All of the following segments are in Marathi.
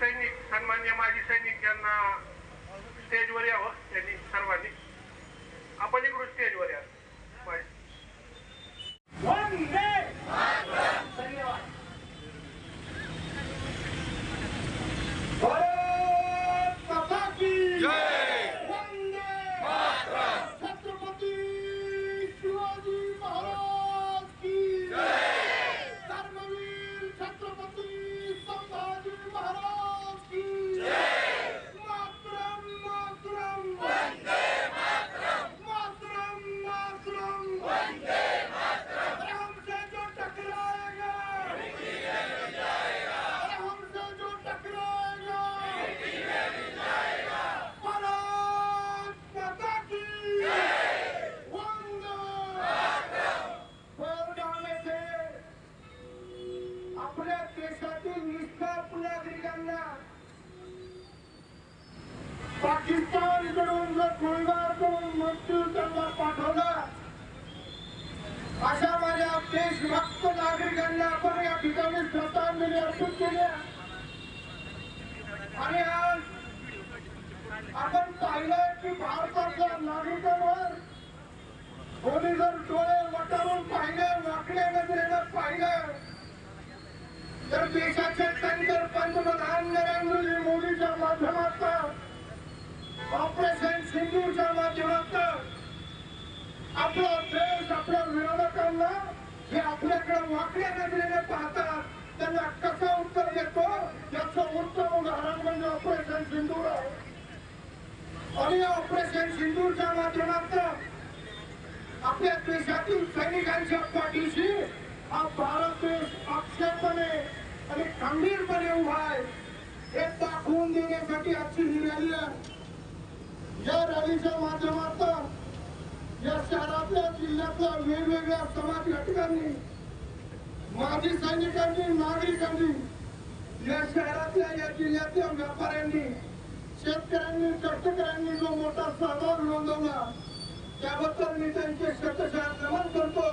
सैनिक सन्मान्य माजी सैनिक यांना स्टेजवर यावं त्यांनी सर्वांनी. आपण इकडून स्टेजवर या. नागरिकांना आपण या ठिकाणी श्रद्धांजली अर्पित केली आणि आज आपण पाहिलं की भारताच्या नागरिकांवर कोणी जर डोळे वटारून पाहिले वाकड्या नजरेनं पाहिलं तर देशाचे टंकर पंतप्रधान नरेंद्रजी मोदीच्या माध्यमात ऑपरेशन सिंधूच्या माध्यमात आपला देश आपल्या विरोधकांना हे आपल्याकडे वाकड्या नजरेने पाहतात. त्यांना कसा उत्तर देतो? याचं उत्तम उदाहरण म्हणजे ऑपरेशन सिंधूर आहे. आणि या ऑपरेशन सिंधूरच्या माध्यमातून आपल्या देशातील सैनिकांच्या पाठीशी हा भारत देश अक्षरपणे आणि खंबीरपणे उभा आहे. हे दाखवून देण्यासाठी आजची ही रॅली आहे. या रॅलीच्या माध्यमातून या शहरातल्या जिल्ह्यातल्या वेगवेगळ्या समाज घटकांनी माजी सैनिकांनी नागरिकांनी या शहरातल्या या जिल्ह्यातल्या व्यापाऱ्यांनी शेतकऱ्यांनी कष्टकऱ्यांनी जो मोठा सहभाग नोंदवला त्याबद्दल मी त्यांचे शतशः नमन करतो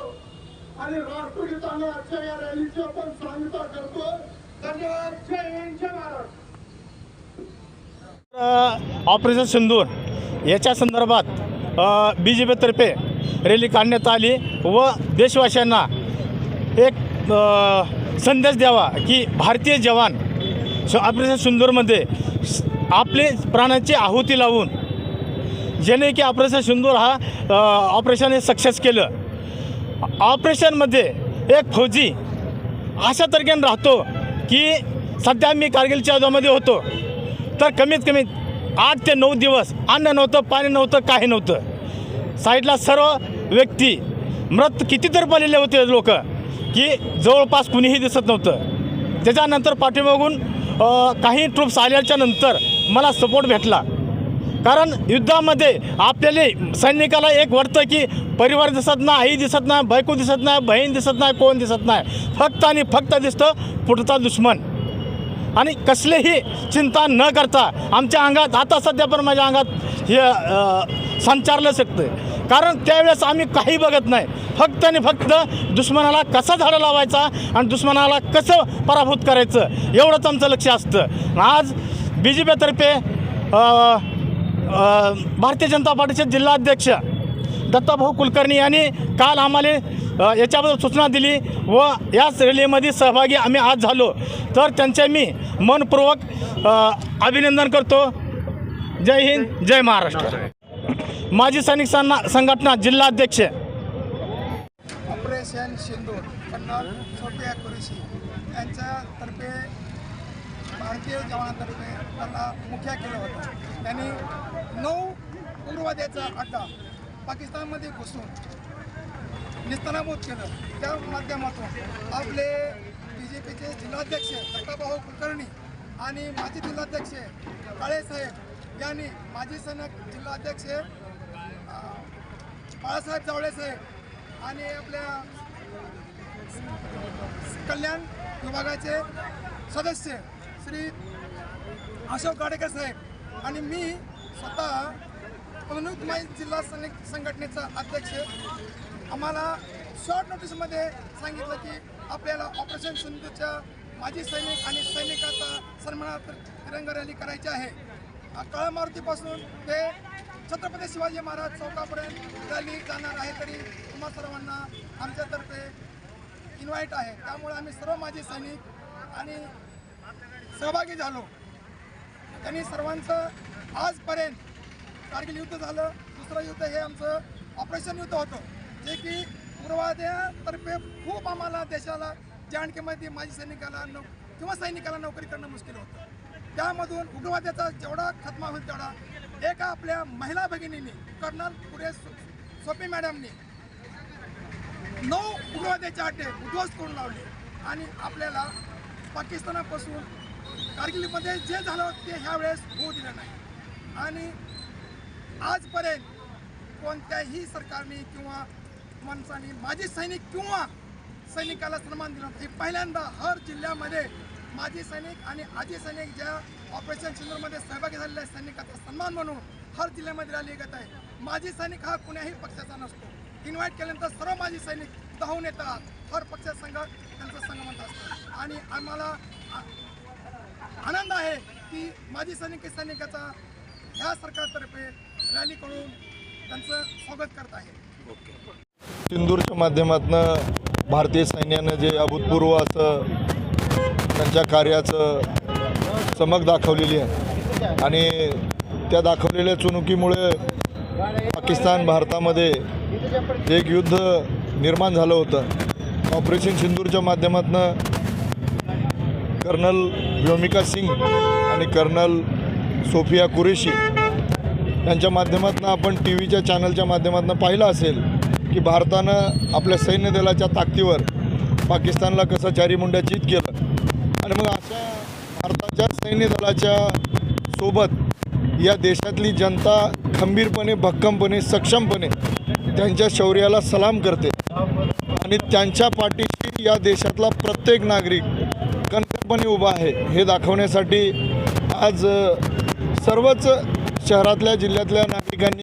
आणि राष्ट्रगीताने आजच्या या रॅलीची आपण सांगता करतो. धन्यवाद. जय हिंद जय महाराष्ट्र ऑपरेशन सिंदूर याच्या संदर्भात बी जे पीतर्फे रॅली काढण्यात आली व देशवासियांना एक संदेश द्यावा की भारतीय जवान ऑपरेशन सिंदूरमध्ये आपले प्राणाची आहुती लावून जेणे की ऑपरेशन सिंदूर हा ऑपरेशन हे सक्सेस केलं. ऑपरेशनमध्ये एक फौजी अशा तर्केन राहतो की सध्या मी कारगिलच्या युद्धामध्ये होतो. तर कमीत कमी आठ ते नऊ दिवस अन्न नव्हतं पाणी नव्हतं काही नव्हतं. साईडला सर्व व्यक्ती मृत कितीतरी पडलेले होते लोक की जवळपास कुणीही दिसत नव्हतं. त्याच्यानंतर पाठीमागून काही ट्रूप्स आल्याच्यानंतर मला सपोर्ट भेटला. कारण युद्धामध्ये आपल्याला सैनिकाला एक वाटतं की परिवार दिसत नाही आई दिसत नाही बायको दिसत नाही बहीण दिसत नाही कोण दिसत नाही. फक्त आणि फक्त दिसतं पुढचा दुश्मन. आणि कसलेही चिंता न करता आमच्या अंगात आता सध्या पण माझ्या अंगात हे संचारलं शकतं कारण त्यावेळेस आम्ही काही बघत नाही. फक्त आणि फक्त दुश्मनाला कसा झाडं लावायचा आणि दुश्मनाला कसं पराभूत करायचं एवढंच आमचं लक्ष असतं. आज बी जे पीतर्फे भारतीय जनता पार्टीचे जिल्हाध्यक्ष दत्ताभाऊ कुलकर्णी यांनी काल आम्हाला याच्याबद्दल सूचना दिली व याच रॅलीमध्ये सहभागी आम्ही आज झालो. तर त्यांचे मी मनपूर्वक अभिनंदन करतो. जय हिंद जय महाराष्ट्र. माजी सैनिक सन्ना- संघटना जिल्हाध्यक्ष operation Sindhu colonel Sofia Qureshi यांच्यातर्फे भारतीय जवानातर्फे त्यांना मुख्या केलं होतं. त्यांनी नऊ उग्रवाद्याचा अड्डा पाकिस्तानमध्ये घुसून निस्तनाभूत केलं. त्या माध्यमातून आपले बी जे पीचे जिल्हाध्यक्ष दत्ताभाऊ कुलकर्णी आणि माजी जिल्हाध्यक्ष काळेसाहेब यांनी माजी सैनिक जिल्हाध्यक्ष बाळासाहेब जावळे साहेब आणि आपल्या कल्याण विभागाचे सदस्य श्री अशोक गाडेकर साहेब आणि मी स्वतः पवनूत जिल्हा सैनिक संघटनेचा अध्यक्ष आम्हाला शॉर्ट नोटीसमध्ये सांगितलं की आपल्याला ऑपरेशन सिंधूच्या माजी सैनिक आणि सैनिकाचा सन्मानार्थ तिरंगा रॅली करायची आहे. काळा मारुतीपासून ते छत्रपती शिवाजी महाराज चौकापर्यंत रॅली जाणार आहे तरी तुम्हा सर्वांना आमच्यातर्फे इन्व्हाइट आहे. त्यामुळे आम्ही सर्व माजी सैनिक आणि सहभागी झालो. त्यांनी सर्वांचं आजपर्यंत कारगिल युद्ध झालं. दुसरं युद्ध हे आमचं ऑपरेशन युद्ध होतं. जे की पूर्वाद्यातर्फे खूप आम्हाला देशाला जानकीमध्ये माजी सैनिकाला नो किंवा सैनिकाला नोकरी करणं मुश्किल होतं. त्यामधून उग्रवाद्याचा जेवढा खतमा होईल तेवढा एका आपल्या महिला भगिनींनी कर्नल पुढे सोपी मॅडमनी नऊ उग्रवाद्याचे अड्डे उद्ध्वस्त करून लावले आणि आपल्याला पाकिस्तानापासून कारगिलमध्ये जे झालं ते ह्यावेळेस होऊ दिलं नाही. आणि आजपर्यंत कोणत्याही सरकारने किंवा माणसाने माजी सैनिक किंवा सैनिकाला सन्मान दिला हे पहिल्यांदा हर जिल्ह्यामध्ये माजी सैनिक आणि आजी सैनिक ज्या ऑपरेशन सिंधूरमध्ये सहभागी झालेल्या सैनिकाचा सन्मान म्हणून हर जिल्ह्यामध्ये रॅली येत आहे माजी सैनिक हा कुण्याही पक्षाचा नसतो. इन्व्हाइट केल्यानंतर सर्व माजी सैनिक धावून येतात. हर पक्षाचा संघ त्यांचं संगमत असतो. आणि आम्हाला आनंद आहे की माजी सैनिक सैनिकाचा ह्या सरकारतर्फे रॅली करून त्यांचं स्वागत करत आहे ओके. सिंदूरच्या माध्यमातून भारतीय सैन्यानं जे अभूतपूर्व असं त्यांच्या कार्याचं चमक दाखवलेली आहे. आणि त्या दाखवलेल्या चुनुकीमुळे पाकिस्तान भारतामध्ये जे एक युद्ध निर्माण झालं होतं. ऑपरेशन सिंदूरच्या माध्यमातून कर्नल व्योमिका सिंग आणि कर्नल सोफिया कुरेशी यांच्या माध्यमातून आपण टी व्हीच्या चॅनलच्या माध्यमातून पाहिलं असेल की भारतानं आपल्या सैन्य दलाच्या ताकदीवर पाकिस्तानला कसं चारीमुंड्याचीत केलं. आणि मग अशा भारताच्या सैन्य दलाच्या सोबत या देशातली जनता खंबीरपणे भक्कमपणे सक्षमपणे त्यांच्या शौर्याला सलाम करते. आणि त्यांच्या पाठीशी या देशातला प्रत्येक नागरिक कणखरपणे उभा आहे हे दाखवण्यासाठी आज सर्वच शहरातल्या जिल्ह्यातल्या नागरिकांनी